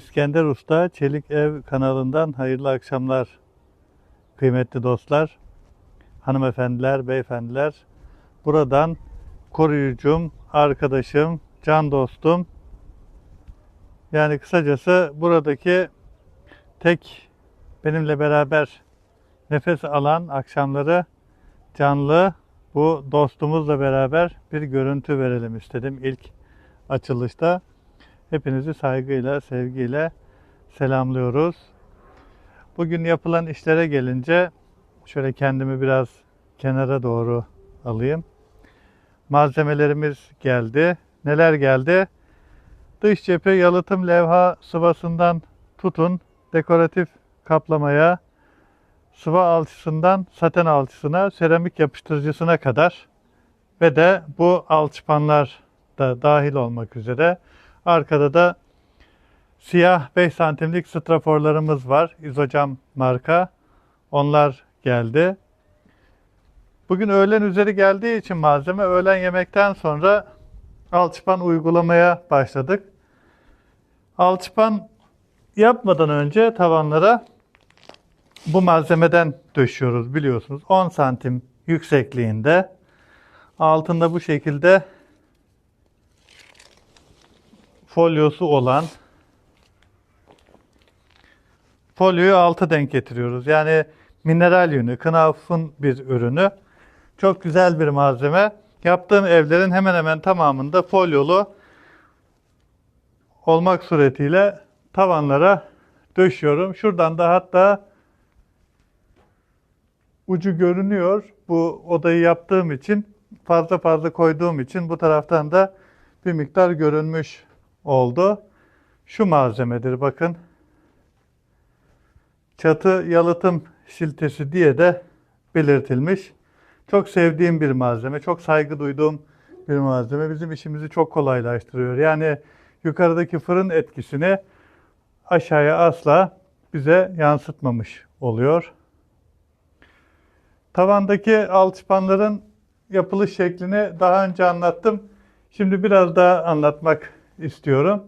İskender Usta Çelik Ev kanalından hayırlı akşamlar kıymetli dostlar, hanımefendiler, beyefendiler. Buradan koruyucum, arkadaşım, can dostum. Yani kısacası buradaki tek benimle beraber nefes alan akşamları canlı bu dostumuzla beraber bir görüntü verelim istedim ilk açılışta. Hepinizi saygıyla, sevgiyle selamlıyoruz. Bugün yapılan işlere gelince şöyle kendimi biraz kenara doğru alayım. Malzemelerimiz geldi. Neler geldi? Dış cephe yalıtım levha sıvasından tutun dekoratif kaplamaya, sıva alçısından saten alçısına, seramik yapıştırıcısına kadar ve de bu alçıpanlar da dahil olmak üzere arkada da siyah 5 santimlik straforlarımız var. İzocam marka. Onlar geldi. Bugün öğlen üzeri geldiği için malzeme öğlen yemekten sonra alçıpan uygulamaya başladık. Alçıpan yapmadan önce tavanlara bu malzemeden döşüyoruz biliyorsunuz. 10 santim yüksekliğinde. Altında bu şekilde folyosu olan folyoyu altı denk getiriyoruz. Yani mineral yünü, Knauf'un bir ürünü. Çok güzel bir malzeme. Yaptığım evlerin hemen hemen tamamında folyolu olmak suretiyle tavanlara döşüyorum. Şuradan da hatta ucu görünüyor. Bu odayı yaptığım için fazla fazla koyduğum için bu taraftan da bir miktar görünmüş oldu. Şu malzemedir bakın. Çatı yalıtım şiltesi diye de belirtilmiş. Çok sevdiğim bir malzeme, çok saygı duyduğum bir malzeme. Bizim işimizi çok kolaylaştırıyor. Yani yukarıdaki fırın etkisini aşağıya asla bize yansıtmamış oluyor. Tavandaki alçıpanların yapılış şeklini daha önce anlattım. Şimdi biraz daha anlatmak istiyorum.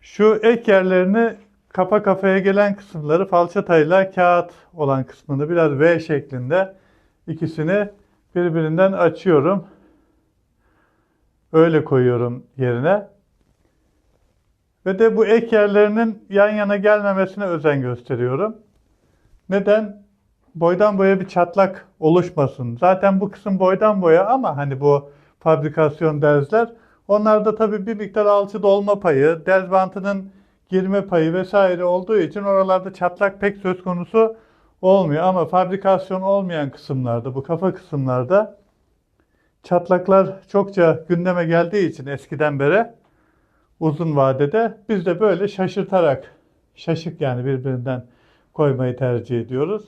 Şu ek yerlerini kafa kafaya gelen kısımları falçatayla kağıt olan kısmını biraz V şeklinde ikisini birbirinden açıyorum. Öyle koyuyorum yerine. Ve de bu ek yerlerinin yan yana gelmemesine özen gösteriyorum. Neden? Boydan boya bir çatlak oluşmasın. Zaten bu kısım boydan boya ama hani bu fabrikasyon derzler Onlarda tabii bir miktar alçı dolma payı, derz bantının girme payı vesaire olduğu için oralarda çatlak pek söz konusu olmuyor. Ama fabrikasyon olmayan kısımlarda, bu kafa kısımlarda çatlaklar çokça gündeme geldiği için eskiden beri uzun vadede biz de böyle şaşırtarak, şaşık yani birbirinden koymayı tercih ediyoruz.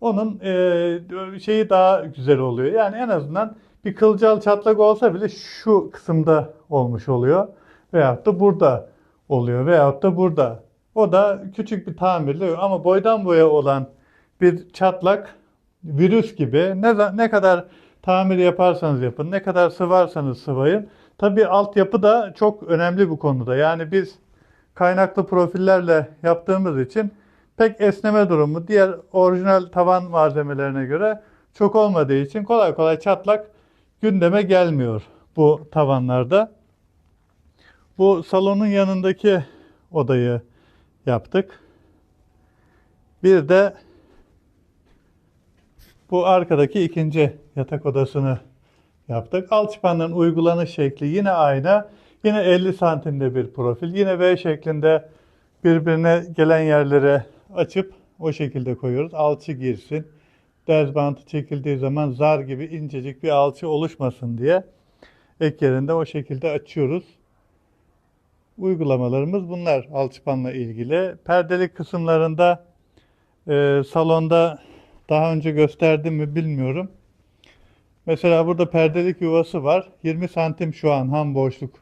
Onun e, şeyi daha güzel oluyor. Yani en azından bir kılcal çatlak olsa bile şu kısımda olmuş oluyor. Veyahut da burada oluyor. Veyahut da burada. O da küçük bir tamirli ama boydan boya olan bir çatlak virüs gibi ne, ne kadar tamir yaparsanız yapın, ne kadar sıvarsanız sıvayın. Tabii altyapı da çok önemli bu konuda. Yani biz kaynaklı profillerle yaptığımız için pek esneme durumu diğer orijinal tavan malzemelerine göre çok olmadığı için kolay kolay çatlak gündeme gelmiyor bu tavanlarda. Bu salonun yanındaki odayı yaptık. Bir de bu arkadaki ikinci yatak odasını yaptık. Alçıpanların uygulanış şekli yine aynı. Yine 50 santimde bir profil. Yine V şeklinde birbirine gelen yerlere açıp o şekilde koyuyoruz. Alçı girsin derz bantı çekildiği zaman zar gibi incecik bir alçı oluşmasın diye ek yerinde o şekilde açıyoruz. Uygulamalarımız bunlar alçıpanla ilgili. Perdelik kısımlarında e, salonda daha önce gösterdim mi bilmiyorum. Mesela burada perdelik yuvası var. 20 santim şu an ham boşluk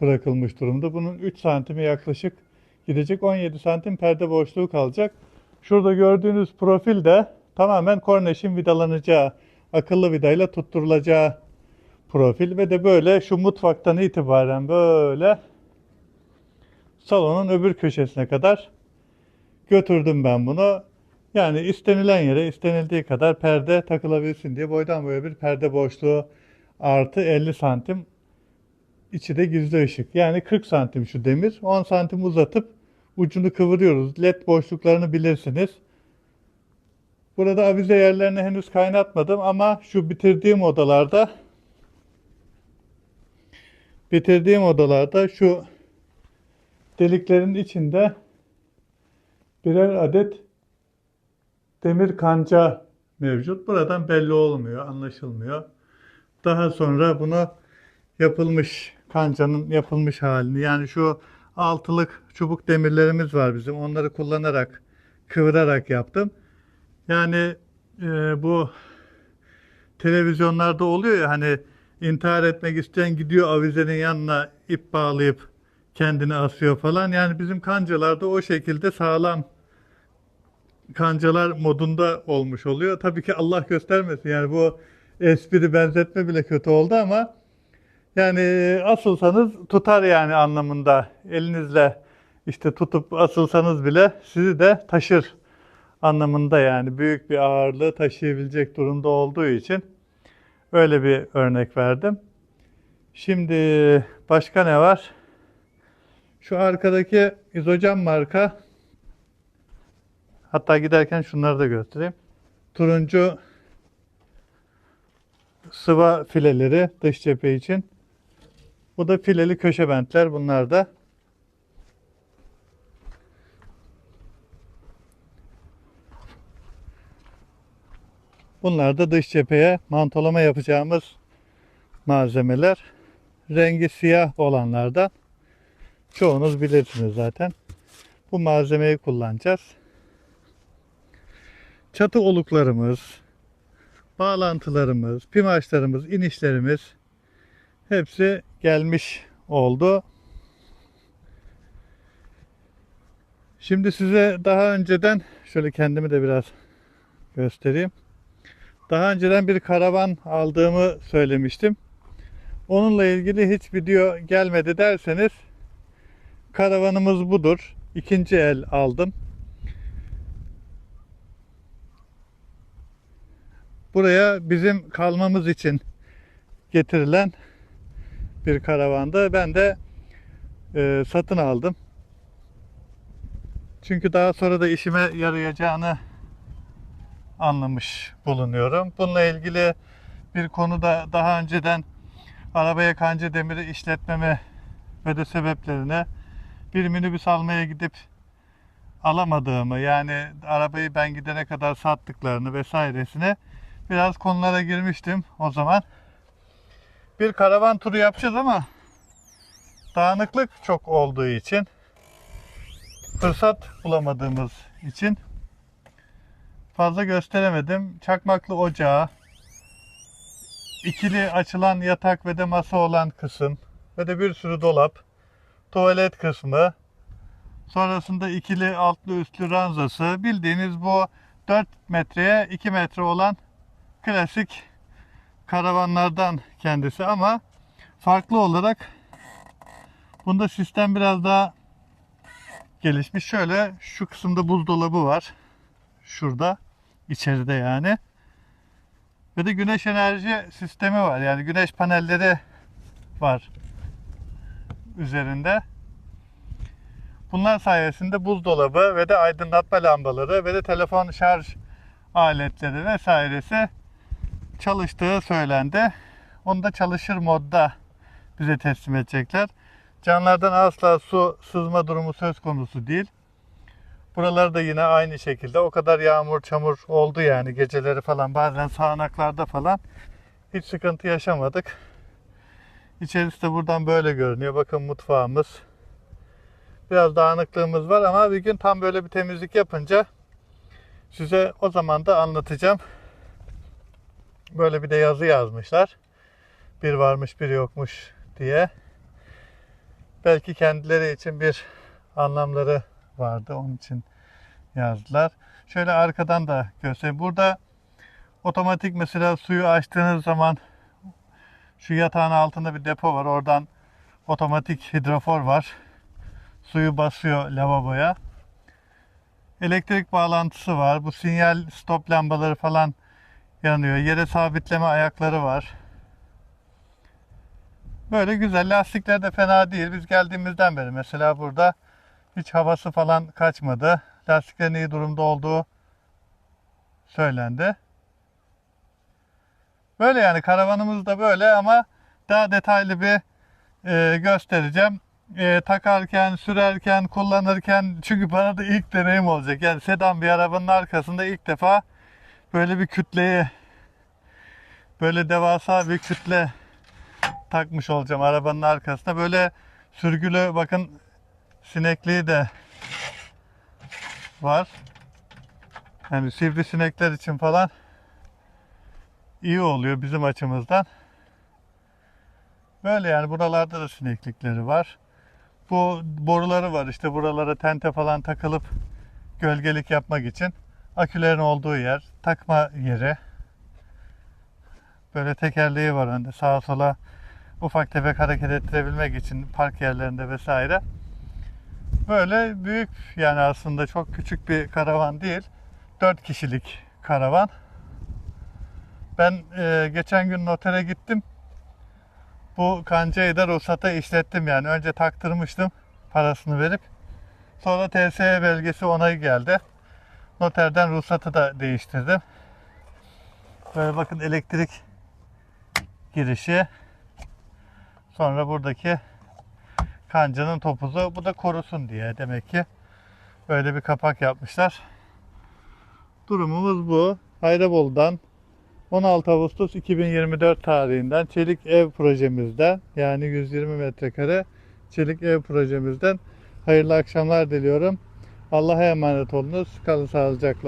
bırakılmış durumda. Bunun 3 santimi yaklaşık gidecek. 17 santim perde boşluğu kalacak. Şurada gördüğünüz profil de tamamen korneşin vidalanacağı, akıllı vidayla tutturulacağı profil ve de böyle şu mutfaktan itibaren böyle salonun öbür köşesine kadar götürdüm ben bunu. Yani istenilen yere istenildiği kadar perde takılabilsin diye boydan boya bir perde boşluğu artı 50 santim içi de gizli ışık. Yani 40 santim şu demir. 10 santim uzatıp ucunu kıvırıyoruz. LED boşluklarını bilirsiniz. Burada avize yerlerini henüz kaynatmadım ama şu bitirdiğim odalarda bitirdiğim odalarda şu deliklerin içinde birer adet demir kanca mevcut. Buradan belli olmuyor, anlaşılmıyor. Daha sonra bunu yapılmış kancanın yapılmış halini yani şu altılık çubuk demirlerimiz var bizim. Onları kullanarak kıvırarak yaptım. Yani e, bu televizyonlarda oluyor ya hani intihar etmek isteyen gidiyor avizenin yanına ip bağlayıp kendini asıyor falan. Yani bizim kancalarda o şekilde sağlam kancalar modunda olmuş oluyor. Tabii ki Allah göstermesin yani bu espri benzetme bile kötü oldu ama yani asılsanız tutar yani anlamında elinizle işte tutup asılsanız bile sizi de taşır anlamında yani büyük bir ağırlığı taşıyabilecek durumda olduğu için öyle bir örnek verdim. Şimdi başka ne var? Şu arkadaki izocam marka hatta giderken şunları da göstereyim. Turuncu sıva fileleri dış cephe için. Bu da fileli köşe bentler bunlar da. Bunlar da dış cepheye mantolama yapacağımız malzemeler. Rengi siyah olanlardan. Çoğunuz bilirsiniz zaten. Bu malzemeyi kullanacağız. Çatı oluklarımız, bağlantılarımız, pimaçlarımız, inişlerimiz hepsi gelmiş oldu. Şimdi size daha önceden şöyle kendimi de biraz göstereyim. Daha önceden bir karavan aldığımı söylemiştim. Onunla ilgili hiç video gelmedi derseniz karavanımız budur. İkinci el aldım. Buraya bizim kalmamız için getirilen bir karavanda ben de e, satın aldım. Çünkü daha sonra da işime yarayacağını anlamış bulunuyorum. Bununla ilgili bir konuda daha önceden arabaya kanca demiri işletmeme ve de sebeplerine bir minibüs almaya gidip alamadığımı yani arabayı ben gidene kadar sattıklarını vesairesine biraz konulara girmiştim o zaman. Bir karavan turu yapacağız ama dağınıklık çok olduğu için fırsat bulamadığımız için fazla gösteremedim. Çakmaklı ocağı, ikili açılan yatak ve de masa olan kısım ve de bir sürü dolap, tuvalet kısmı, sonrasında ikili altlı üstlü ranzası, bildiğiniz bu 4 metreye 2 metre olan klasik karavanlardan kendisi ama farklı olarak bunda sistem biraz daha gelişmiş. Şöyle şu kısımda buzdolabı var. Şurada içeride yani. Ve de güneş enerji sistemi var. Yani güneş panelleri var üzerinde. Bunlar sayesinde buzdolabı ve de aydınlatma lambaları ve de telefon şarj aletleri vesairesi çalıştığı söylendi. Onu da çalışır modda bize teslim edecekler. Canlardan asla su sızma durumu söz konusu değil. Buralar da yine aynı şekilde. O kadar yağmur, çamur oldu yani geceleri falan bazen sağanaklarda falan hiç sıkıntı yaşamadık. İçerisi de buradan böyle görünüyor. Bakın mutfağımız. Biraz dağınıklığımız var ama bir gün tam böyle bir temizlik yapınca size o zaman da anlatacağım. Böyle bir de yazı yazmışlar. Bir varmış bir yokmuş diye. Belki kendileri için bir anlamları vardı. Onun için yazdılar. Şöyle arkadan da göstereyim. Burada otomatik mesela suyu açtığınız zaman şu yatağın altında bir depo var. Oradan otomatik hidrofor var. suyu basıyor lavaboya. Elektrik bağlantısı var. Bu sinyal stop lambaları falan yanıyor. Yere sabitleme ayakları var. Böyle güzel. Lastikler de fena değil. Biz geldiğimizden beri mesela burada hiç havası falan kaçmadı. Lastiklerin iyi durumda olduğu söylendi. Böyle yani karavanımız da böyle ama daha detaylı bir e, göstereceğim. E, takarken, sürerken, kullanırken çünkü bana da ilk deneyim olacak. Yani sedan bir arabanın arkasında ilk defa böyle bir kütleyi böyle devasa bir kütle takmış olacağım arabanın arkasına. Böyle sürgülü bakın sinekliği de var. Yani sivrisinekler için falan iyi oluyor bizim açımızdan. Böyle yani buralarda da sineklikleri var. Bu boruları var işte buralara tente falan takılıp gölgelik yapmak için. Akülerin olduğu yer, takma yeri. Böyle tekerleği var önde sağa sola ufak tefek hareket ettirebilmek için park yerlerinde vesaire. Böyle büyük yani aslında çok küçük bir karavan değil. 4 kişilik karavan. Ben e, geçen gün notere gittim. Bu kancayı da ruhsata işlettim yani. Önce taktırmıştım parasını verip. Sonra TSE belgesi onayı geldi. Noterden ruhsatı da değiştirdim. Böyle bakın elektrik girişi. Sonra buradaki kancanın topuzu. Bu da korusun diye demek ki. Böyle bir kapak yapmışlar. Durumumuz bu. Hayrabolu'dan 16 Ağustos 2024 tarihinden çelik ev projemizden yani 120 metrekare çelik ev projemizden hayırlı akşamlar diliyorum. Allah'a emanet olunuz. Kalın sağlıcakla.